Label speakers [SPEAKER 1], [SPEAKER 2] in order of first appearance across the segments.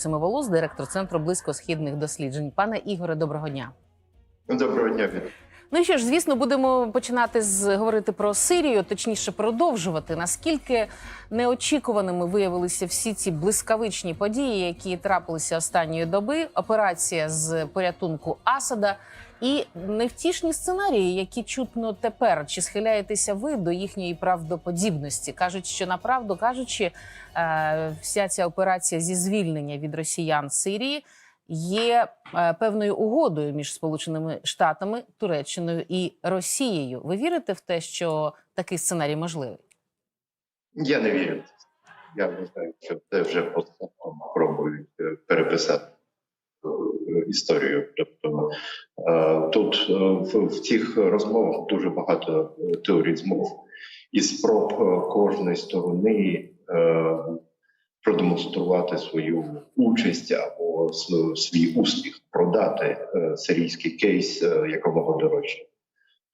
[SPEAKER 1] Семиволос, директор центру близькосхідних досліджень. Пане Ігоре, доброго дня.
[SPEAKER 2] Доброго дня,
[SPEAKER 1] Ну і що ж, звісно, будемо починати з говорити про Сирію, точніше, продовжувати. Наскільки неочікуваними виявилися всі ці блискавичні події, які трапилися останньої доби, операція з порятунку Асада і невтішні сценарії, які чутно тепер. Чи схиляєтеся ви до їхньої правдоподібності? кажуть, що направду кажучи, е, вся ця операція зі звільнення від росіян Сирії є е, певною угодою між Сполученими Штатами, Туреччиною і Росією. Ви вірите в те, що такий сценарій можливий?
[SPEAKER 2] Я не вірю. Я вважаю, що це вже просто пробують е, переписати історію. Тобто е, тут е, в, в цих розмовах дуже багато е, теорій змов і спроб кожної сторони продемонструвати свою участь або свій успіх, продати сирійський кейс якомога дорожче.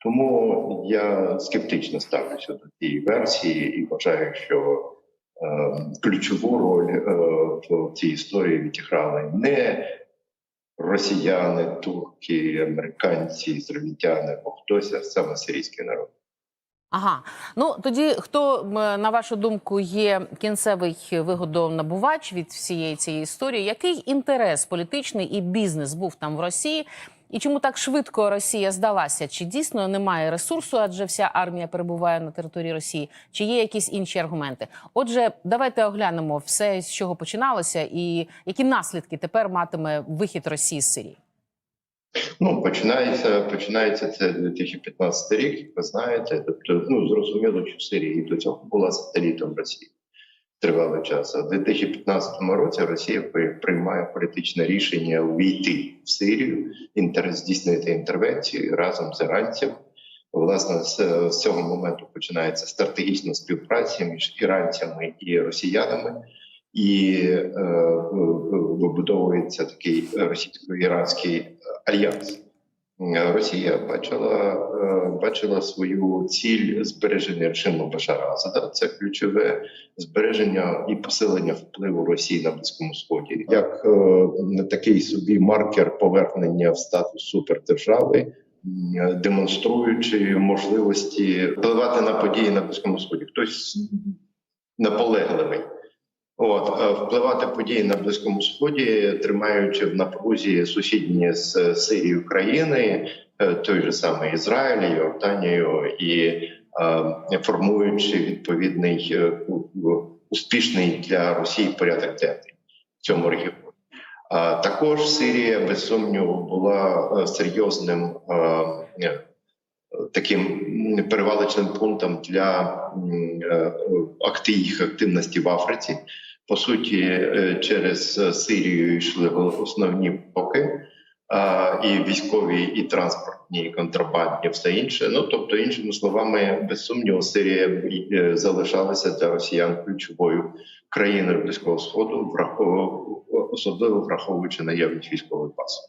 [SPEAKER 2] Тому я скептично ставлюся до цієї версії і вважаю, що е, ключову роль е, в цій історії відіграли не росіяни, турки, американці, ізраїльтяни або хтось, а саме сирійський народ.
[SPEAKER 1] Ага, ну тоді хто на вашу думку є кінцевий вигодонабувач від всієї цієї історії? Який інтерес політичний і бізнес був там в Росії? І чому так швидко Росія здалася? Чи дійсно немає ресурсу, адже вся армія перебуває на території Росії? Чи є якісь інші аргументи? Отже, давайте оглянемо все, з чого починалося, і які наслідки тепер матиме вихід Росії з Сирії.
[SPEAKER 2] Ну, починається, починається це 2015 рік, ви знаєте. Тобто, ну зрозуміло, що Сирія і до цього була сателітом Росії тривалий час. А в 2015 році Росія при- приймає політичне рішення увійти в Сирію, здійснити інтервенцію разом з іранцями. Власне, з, з цього моменту починається стратегічна співпраця між іранцями і росіянами. І е, вибудовується такий російсько-іранський альянс. Росія бачила, е, бачила свою ціль збереження режиму Башара Асада. Це ключове збереження і посилення впливу Росії на Близькому Сході, як е, такий собі маркер повернення в статус супердержави, демонструючи можливості впливати на події на Близькому Сході. Хтось наполегливий. От е, впливати події на близькому сході, тримаючи в напрузі сусідні з Сирією країни, е, той же самий Ізраїль, Йорданію, і е, формуючи відповідний успішний для Росії порядок денний в цьому регіоні. А також Сирія без сумніву була серйозним таким м, перевалочним пунктом для м, акти- їх активності в Африці. По суті, е, через е, Сирію йшли основні поки і військові, і транспортні, і контрабандні, все інше. Ну тобто, іншими словами, без сумніву, Сирія е, залишалася для росіян ключовою країною близького сходу, особливо враховуючи наявність військової бази.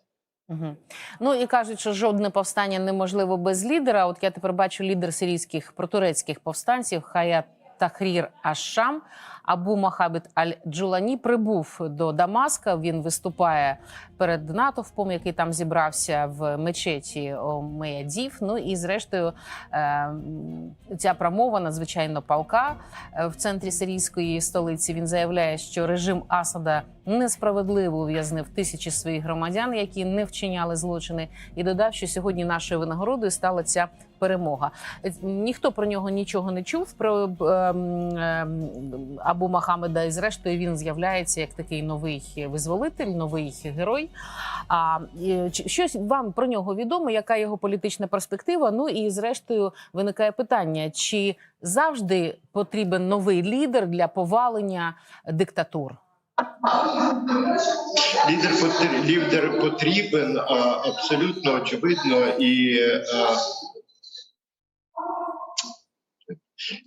[SPEAKER 1] Угу. Ну і кажуть, що жодне повстання неможливо без лідера. От я тепер бачу лідер сирійських протурецьких повстанців Хаят Тахрір Ашам Абу Махабет Аль Джулані прибув до Дамаска. Він виступає перед натовпом, який там зібрався в мечеті Омеядів. Ну і зрештою е, ця промова надзвичайно палка Е, в центрі сирійської столиці. Він заявляє, що режим Асада несправедливо ув'язнив тисячі своїх громадян, які не вчиняли злочини, і додав, що сьогодні нашою винагородою стала ця перемога. Е, Ніхто про нього нічого не чув про ем, ем, Абу Махамеда, і зрештою він з'являється як такий новий визволитель, новий герой. А е, щось вам про нього відомо? Яка його політична перспектива? Ну і зрештою виникає питання: чи завжди потрібен новий лідер для повалення диктатур?
[SPEAKER 2] Лідер лідер потрібен абсолютно очевидно і а,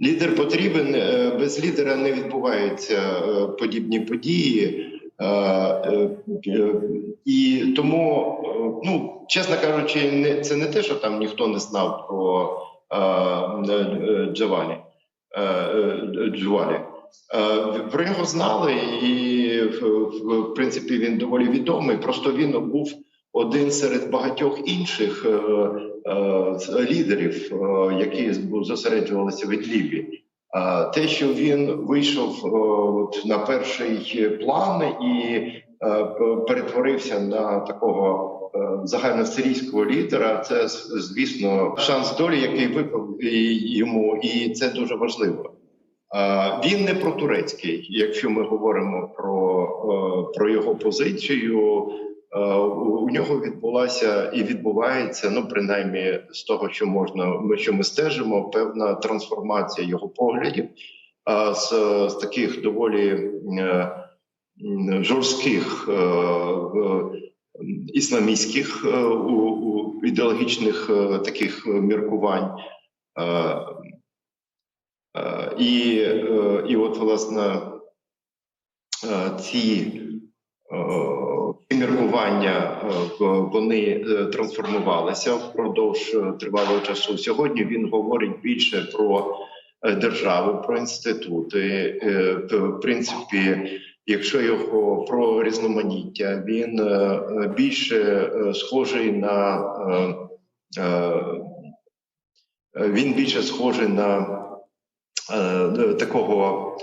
[SPEAKER 2] лідер потрібен. е, Без лідера не відбуваються е, подібні події. Е, І тому, ну чесно кажучи, не це не те, що там ніхто не знав про Джавалі. Джувалі. Про нього знали, і в, принципі він доволі відомий. Просто він був один серед багатьох інших лідерів, е, які зосереджувалися в Ідлібі. Те, що він вийшов е, на перший план і е, перетворився на такого е, загальносирійського лідера, це звісно шанс долі, який випав йому, і це дуже важливо. Е, Він не протурецький, якщо ми говоримо про, е, про його позицію. Е, У нього відбулася і відбувається, ну принаймні з того, що можна, ми що ми стежимо, певна трансформація його поглядів з, з таких доволі е, жорстких е, ісламістських ідеологічних таких міркувань. І, і от, власне, ці міркування е, вони е, трансформувалися впродовж е, тривалого часу. Сьогодні він говорить більше про державу, про інститути. В принципі, якщо його про різноманіття, він більше схожий на він більше схожий на такого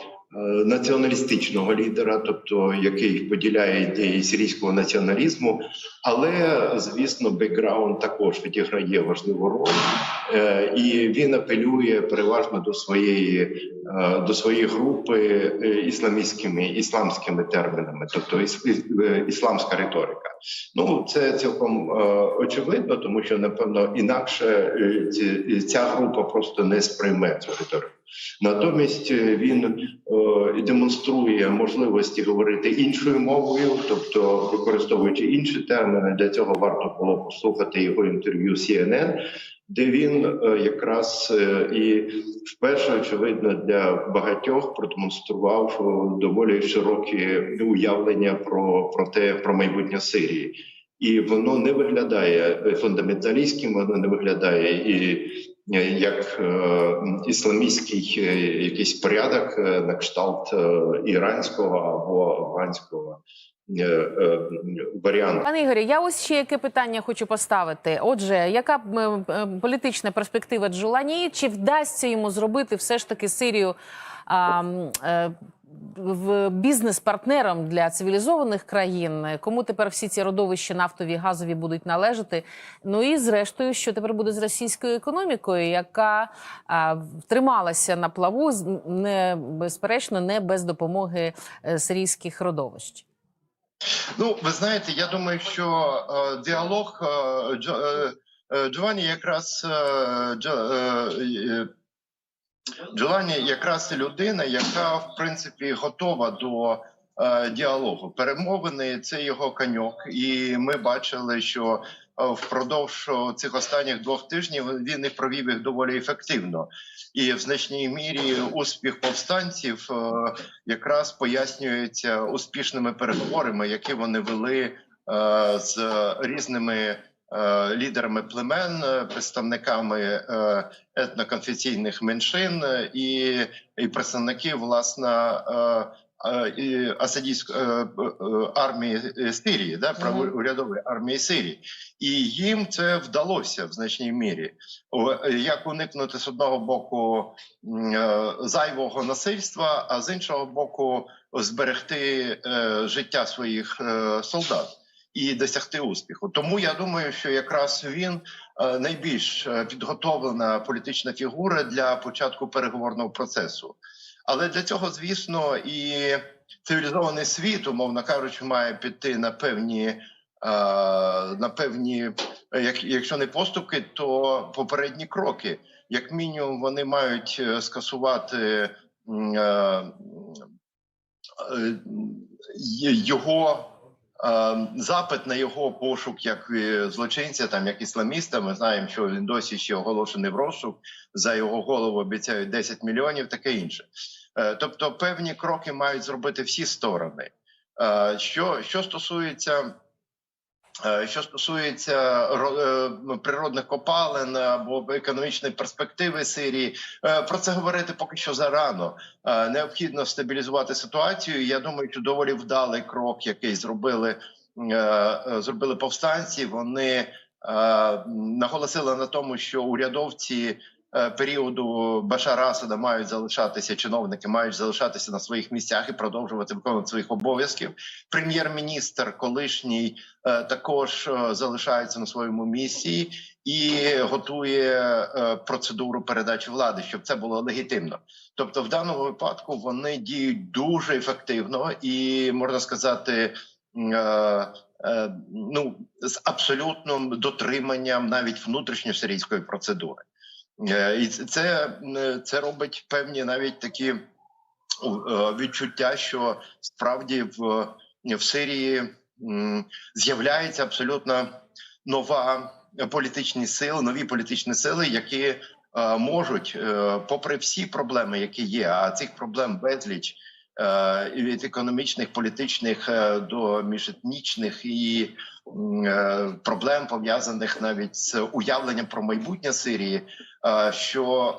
[SPEAKER 2] націоналістичного лідера, тобто який поділяє ідеї сирійського націоналізму, але звісно, бекграунд також відіграє важливу роль, Е, і він апелює переважно до своєї е, до своєї групи е, ісламістськими ісламськими термінами, тобто іс- е, ісламська риторика. Ну це цілком е, очевидно, тому що напевно інакше е, ця група просто не сприйме цю риторику. Натомість е, він е, демонструє можливості говорити іншою мовою, тобто використовуючи інші терміни. Для цього варто було послухати його інтерв'ю CNN, де він е, якраз і вперше, очевидно, для багатьох продемонстрував доволі широкі уявлення про, про те про майбутнє Сирії. І воно не виглядає фундаменталістським, воно не виглядає і як е, ісламістський е, якийсь порядок е, на кшталт е, іранського або афганського е, е, варіанту.
[SPEAKER 1] Пане Ігорі, я ось ще яке питання хочу поставити. Отже, яка е, е, політична перспектива Джулані? Чи вдасться йому зробити все ж таки Сирію а, е, бізнес-партнером для цивілізованих країн? Кому тепер всі ці родовища нафтові газові будуть належати? Ну і зрештою, що тепер буде з російською економікою, яка а, трималася на плаву не безперечно не без допомоги е, сирійських родовищ.
[SPEAKER 2] Ну, ви знаєте, я думаю, що е, діалог е, е, е, якраз е, е, е, Джованні якраз людина, яка в принципі готова до е, діалогу. Перемовини це його коньок, і ми бачили, що е, впродовж цих останніх двох тижнів він і провів їх доволі ефективно. І в значній мірі успіх повстанців е, якраз пояснюється успішними переговорами, які вони вели е, з різними е, лідерами племен, е, представниками е, етноконфесійних меншин е, і, і представників власне е, е, асадійської е, е, армії Сирії, да, правоурядової армії Сирії, і їм це вдалося в значній мірі. Як уникнути з одного боку е, зайвого насильства, а з іншого боку, зберегти е, життя своїх е, солдат і досягти успіху. Тому я думаю, що якраз він е, найбільш е, підготовлена політична фігура для початку переговорного процесу. Але для цього, звісно, і цивілізований світ, умовно кажучи, має піти на певні. е, На певні, як якщо не поступки, то попередні кроки. Як мінімум, вони мають скасувати його запит на його пошук як е, злочинця, там як ісламіста. Ми знаємо, що він досі ще оголошений в розшук. За його голову обіцяють 10 мільйонів, таке інше. Е, Тобто, певні кроки мають зробити всі сторони. Е, Що, що стосується Е, Що стосується е, ну, природних копалин або економічної перспективи Сирії, е, про це говорити поки що зарано. Е, Необхідно стабілізувати ситуацію. Я думаю, що доволі вдалий крок, який зробили, е, е, зробили повстанці. Вони е, наголосили на тому, що урядовці. Е, Періоду Башара Асада мають залишатися чиновники, мають залишатися на своїх місцях і продовжувати виконувати своїх обов'язків. Прем'єр-міністр, колишній е, також е, залишається на своєму місці і готує процедуру передачі влади, щоб це було легітимно. Тобто, в даному випадку вони діють дуже ефективно і можна сказати. Ну, з абсолютним дотриманням навіть внутрішньосирійської процедури, і це, е, це робить певні навіть такі е, відчуття, що справді в, в Сирії з'являється абсолютно нова політичні сили, нові політичні сили, які е, можуть, е, попри всі проблеми, які є, а цих проблем безліч. Е, Від економічних, політичних е, до міжетнічних і е, проблем пов'язаних навіть з уявленням про майбутнє Сирії, що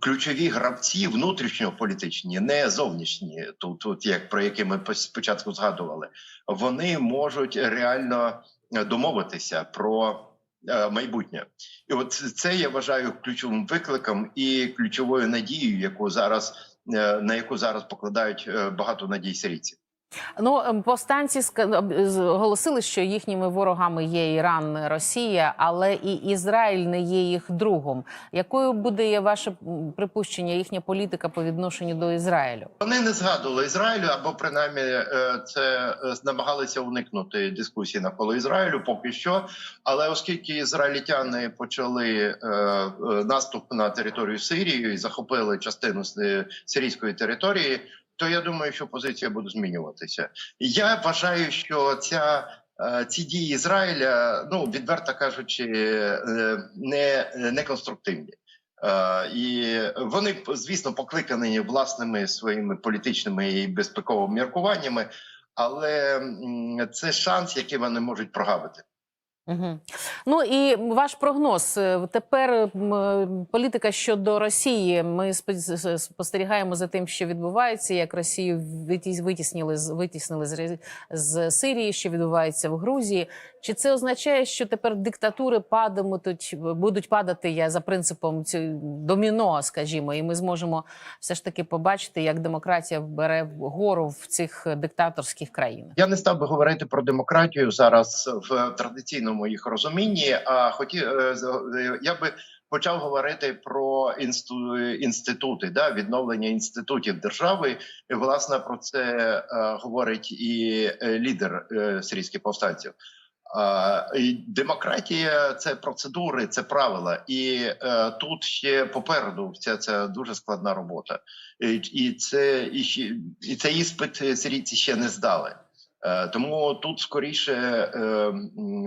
[SPEAKER 2] ключові гравці внутрішньополітичні, не зовнішні, тут, тут як про які ми спочатку згадували, вони можуть реально домовитися про майбутнє, і от це я вважаю ключовим викликом і ключовою надією, яку зараз на яку зараз покладають е, багато надій сирійців.
[SPEAKER 1] Ну, ем, повстанці ска- оголосили, що їхніми ворогами є Іран, Росія, але і Ізраїль не є їх другом. Якою буде ваше припущення, їхня політика по відношенню до Ізраїлю?
[SPEAKER 2] Вони не згадували Ізраїлю, або принаймні е, це е, намагалися уникнути дискусії навколо Ізраїлю поки що. Але оскільки ізраїльтяни почали е, наступ на територію Сирії і захопили частину сирійської території, то я думаю, що позиція буде змінюватися. Я вважаю, що ця. е, Ці дії Ізраїля, ну відверто кажучи, е, не, не конструктивні. Е, І вони звісно покликані власними своїми політичними і безпековими міркуваннями, але це шанс, який вони можуть прогавити.
[SPEAKER 1] Угу. Ну і ваш прогноз Е, тепер е, політика щодо Росії. Ми спостерігаємо за тим, що відбувається, як Росію витіс- витіснили витіснили з, з Сирії, що відбувається в Грузії. Чи це означає, що тепер диктатури падатимуть, будуть падати я за принципом ці доміно, скажімо, і ми зможемо все ж таки побачити, як демократія бере гору в цих диктаторських країнах?
[SPEAKER 2] Я не став би говорити про демократію зараз в традиційному їх розумінні. А хотів я би почав говорити про інститути, да відновлення інститутів держави. І, власне про це е, говорить і е, лідер е, сирійських повстанців. Демократія це процедури, це правила, і е, тут ще попереду ця ця дуже складна робота, і, і це і, і цей іспит сирійці ще не здали. Е, Тому тут скоріше е,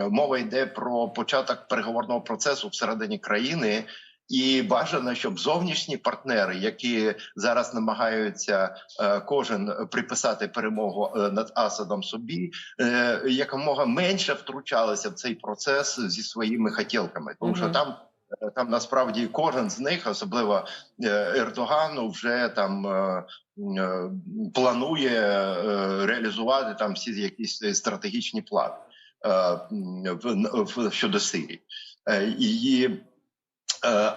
[SPEAKER 2] мова йде про початок переговорного процесу всередині країни, і бажано, щоб зовнішні партнери, які зараз намагаються е, кожен приписати перемогу над Асадом собі, якомога менше втручалися в цей процес зі своїми хотілками, тому що там. Е, Там насправді кожен з них, особливо е, Ердогану, вже там е, планує реалізувати там всі якісь стратегічні плани щодо Сирії. І,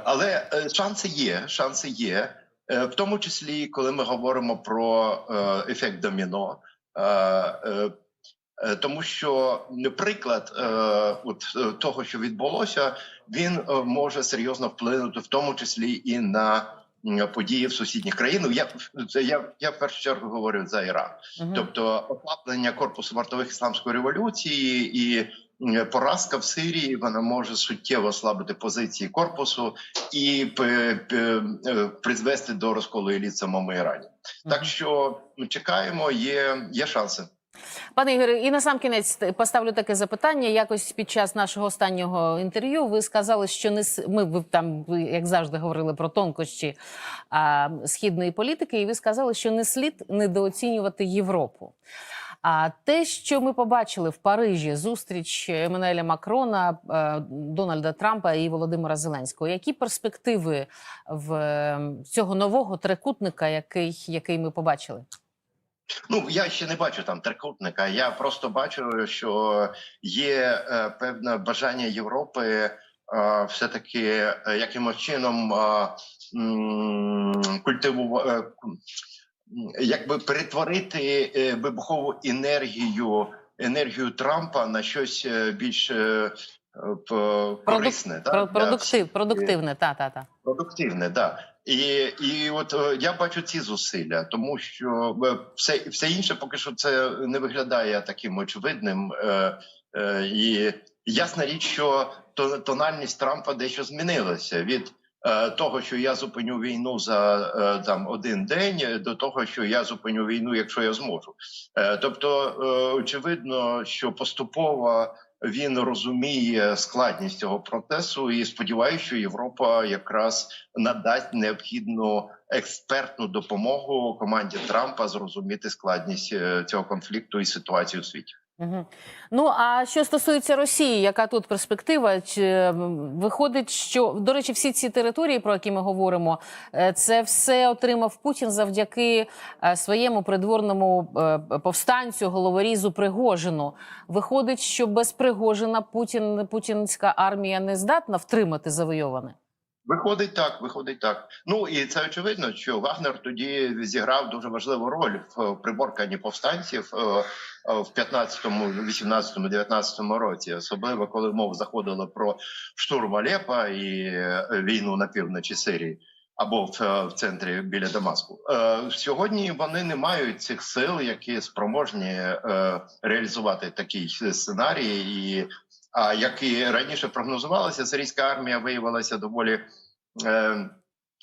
[SPEAKER 2] але шанси є. Шанси є, в тому числі, коли ми говоримо про ефект доміно. Е, Тому що приклад е, от е, того, що відбулося, він може серйозно вплинути, в тому числі і на події в сусідніх країнах. Я це я, я в першу чергу говорю за Іран.
[SPEAKER 1] Мгм.
[SPEAKER 2] Тобто ослаблення корпусу вартових ісламської революції і поразка в Сирії вона може суттєво ослабити позиції корпусу і п- п- призвести до розколу еліт самому Ірані. Так що чекаємо, є, є шанси.
[SPEAKER 1] Пане Ігоре, і на сам кінець поставлю таке запитання. Якось під час нашого останнього інтерв'ю ви сказали, що не ми ви там, як завжди, говорили про тонкощі а, східної політики, і ви сказали, що не слід недооцінювати Європу. А те, що ми побачили в Парижі, зустріч Еммануеля Макрона, е, Дональда Трампа і Володимира Зеленського, які перспективи в цього нового трикутника, який, який ми побачили?
[SPEAKER 2] Ну я ще не бачу там трикутника. Я просто бачу, що є е, певне бажання Європи е, все таки е, якимось чином е, культивувати. Е, якби перетворити вибухову енергію енергію Трампа на щось більш корисне, да,
[SPEAKER 1] Про,
[SPEAKER 2] для
[SPEAKER 1] продуктив, продуктивне, та, та, та.
[SPEAKER 2] Продуктивне, да. І, і от е, я бачу ці зусилля, тому що е, все, все інше поки що це не виглядає таким очевидним. Е, е, і ясна річ, що тональність Трампа дещо змінилася від е, того, що я зупиню війну за е, там один день, до того, що я зупиню війну, якщо я зможу. Е, тобто, е, очевидно, що поступово він розуміє складність цього процесу і сподіваюся, що Європа якраз надасть необхідну експертну допомогу команді Трампа зрозуміти складність е, цього конфлікту і ситуацію у світі.
[SPEAKER 1] Ну а що стосується Росії, яка тут перспектива? Чи виходить, що до речі, всі ці території, про які ми говоримо, е, це все отримав Путін завдяки е, своєму придворному е, повстанцю, головорізу Пригожину. Виходить, що без Пригожина Путін путінська армія не здатна втримати завойоване.
[SPEAKER 2] Виходить так, виходить так. Ну і це очевидно, що Вагнер тоді зіграв дуже важливу роль в приборканні повстанців е, е, в 15-му, 18-му, 19-му році, особливо коли мова заходила про штурм Алепа і е, війну на півночі Сирії. Або в, в центрі біля Дамаску сьогодні вони не мають цих сил, які спроможні реалізувати такий сценарій, і як і раніше прогнозувалося, сирійська армія виявилася доволі е,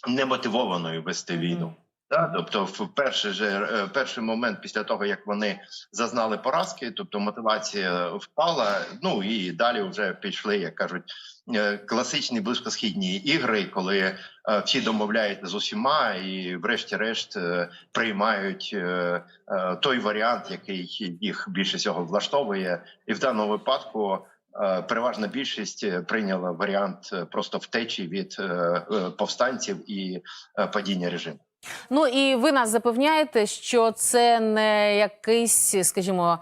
[SPEAKER 2] немотивованою вести війну. Да? Тобто, в перший же е, перший момент після того, як вони зазнали поразки, тобто мотивація впала. Ну і далі вже пішли, як кажуть, е, класичні близькосхідні ігри, коли е, всі домовляються з усіма, і, врешті-решт, приймають той варіант, який їх більше всього влаштовує, і в даному випадку. Е, Переважна більшість е, прийняла варіант е, просто втечі від повстанців і падіння режиму.
[SPEAKER 1] Ну і ви нас запевняєте, що це не якийсь, скажімо.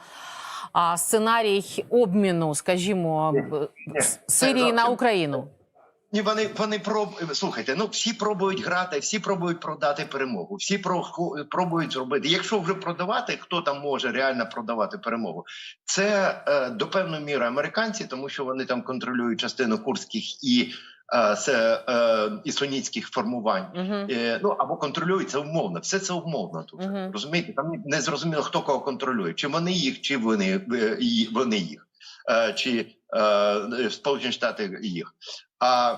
[SPEAKER 1] Сценарій обміну, скажімо,
[SPEAKER 2] Ні,
[SPEAKER 1] Сирії
[SPEAKER 2] це
[SPEAKER 1] на Україну.
[SPEAKER 2] Ні, вони вони проб... слухайте. Ну всі пробують грати, всі пробують продати перемогу. Всі про... пробують зробити. Якщо вже продавати, хто там може реально продавати перемогу? Це е, до певної міри американці, тому що вони там контролюють частину курських і, е, е, і сунітських формувань.
[SPEAKER 1] Угу.
[SPEAKER 2] Е, ну або контролюють це умовно. Все це умовно тут.
[SPEAKER 1] Мгм.
[SPEAKER 2] Розумієте, там не зрозуміло, хто кого контролює, чи вони їх, чи вони, е, вони їх, е, чи е, Сполучені Штати їх. А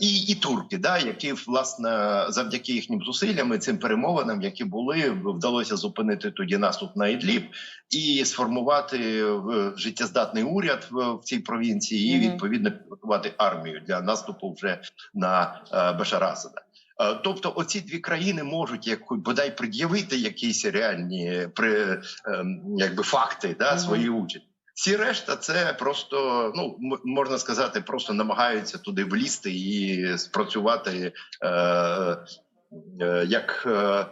[SPEAKER 2] і, і турки, да, які власне завдяки їхнім зусиллям і цим перемовинам, які були, вдалося зупинити тоді наступ на Ідліб і сформувати е, життєздатний уряд в, цій провінції, і відповідно підготувати армію для наступу вже на е, Башара Асада. Е, Тобто, оці дві країни можуть як бодай пред'явити якісь реальні при ем, якби факти да, свої участь. Всі решта це просто ну можна сказати, просто намагаються туди влізти і спрацювати е, е, як. Е,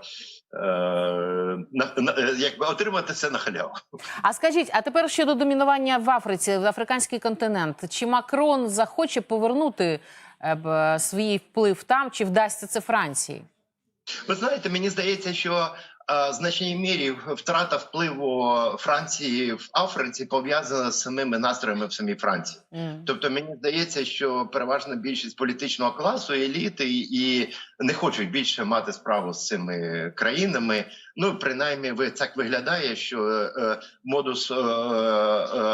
[SPEAKER 2] е, якби отримати це на халяву.
[SPEAKER 1] А скажіть, а тепер щодо домінування в Африці, в африканський континент, чи Макрон захоче повернути е, свій вплив там, чи вдасться це Франції?
[SPEAKER 2] Ви знаєте, мені здається, що значній мірі втрата впливу Франції в Африці пов'язана з самими настроями в самій Франції.
[SPEAKER 1] М.
[SPEAKER 2] Тобто мені здається, що переважна більшість політичного класу, еліти і не хочуть більше мати справу з цими країнами. Ну принаймні, ви так виглядає, що е, модус е, е,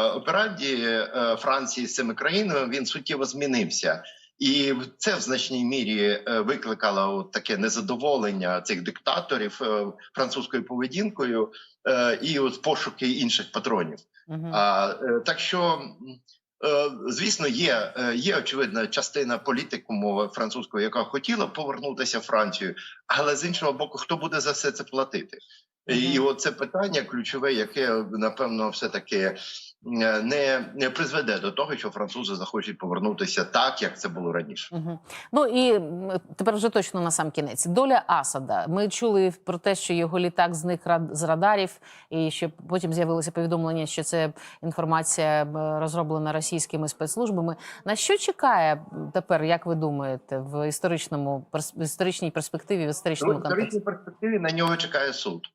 [SPEAKER 2] операнді е, Франції з цими країнами він суттєво змінився. І це в значній мірі е, викликало таке незадоволення цих диктаторів е, французькою поведінкою е, і от пошуки інших патронів.
[SPEAKER 1] Мгм.
[SPEAKER 2] А, так що, звісно, є, є очевидна частина політикуму французького, яка хотіла повернутися в Францію, але з іншого боку, хто буде за все це платити? І оце питання ключове, яке напевно все таки не, не призведе до того, що французи захочуть повернутися так, як це було раніше.
[SPEAKER 1] Угу. Ну і тепер вже точно на сам кінець. Доля Асада. Ми чули про те, що його літак зник з радарів, і що потім з'явилося повідомлення, що це інформація розроблена російськими спецслужбами. На що чекає тепер, як ви думаєте, в історичному в історичній перспективі, в історичному
[SPEAKER 2] Ну, в історичній перспективі на нього чекає суд, е,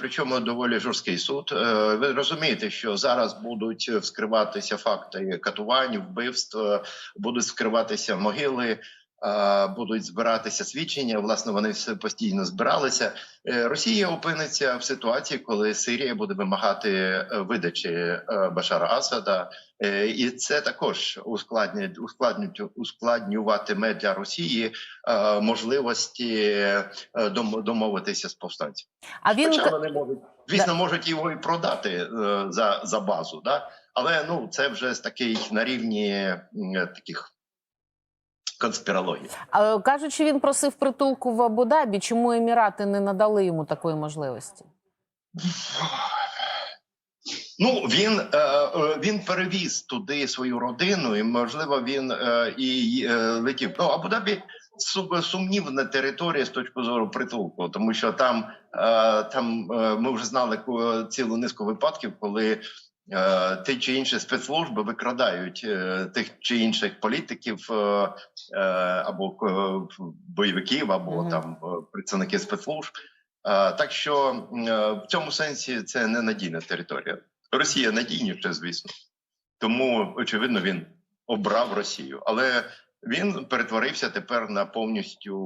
[SPEAKER 2] причому доволі жорсткий суд. Е, ви розумієте, що зараз будуть вскриватися факти катувань, вбивств, е, будуть вскриватися могили. Е, Будуть збиратися свідчення. Власне, вони все постійно збиралися. Е, Росія опиниться в ситуації, коли Сирія буде вимагати е, видачі Башара Асада, і це також ускладнює ускладнюватиме для Росії можливості домовитися з повстанцями.
[SPEAKER 1] А він
[SPEAKER 2] Хоча вони можуть, звісно, можуть його і продати за, за базу, да? але ну це вже з такий на рівні таких конспірологій.
[SPEAKER 1] а, кажуть, що він просив притулку в Абу-Дабі. Чому емірати не надали йому такої можливості?
[SPEAKER 2] Ну він е, е, він перевіз туди свою родину, і можливо він е, і летів. Ну Абу-Дабі сумнівна територія з точки зору притулку, тому що там, там ми вже знали цілу низку випадків, коли. Е, Ті чи інші спецслужби викрадають е, тих чи інших політиків е, або бойовиків, або
[SPEAKER 1] Мгм.
[SPEAKER 2] там е, представники спецслужб. Так що в цьому сенсі це ненадійна територія. Росія надійніша, звісно. Тому, очевидно, він обрав Росію. Але він перетворився тепер на повністю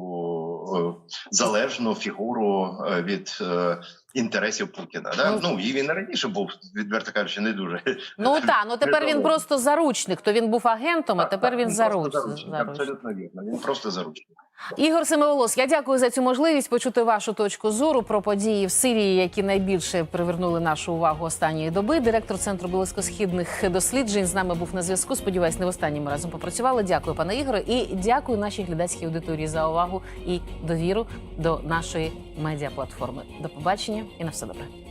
[SPEAKER 2] залежну фігуру е, від е, інтересів Путіна. Да?
[SPEAKER 1] Ну,
[SPEAKER 2] Ну і він раніше був, відверто кажучи, не дуже.
[SPEAKER 1] Ну так, ну тепер він просто заручник. То він був агентом, а тепер
[SPEAKER 2] так,
[SPEAKER 1] він
[SPEAKER 2] просто
[SPEAKER 1] заруч.
[SPEAKER 2] заручник. Абсолютно вірно. Він просто заручник.
[SPEAKER 1] Ігор Семиволос, я дякую за цю можливість почути вашу точку зору про події в Сирії, які найбільше привернули нашу увагу останньої доби. Директор центру близькосхідних досліджень з нами був на зв'язку. Сподіваюсь, не востаннє ми разом попрацювали. Дякую, пане Ігоре, і дякую нашій глядацькій аудиторії за увагу і довіру до нашої медіаплатформи. До побачення і на все добре.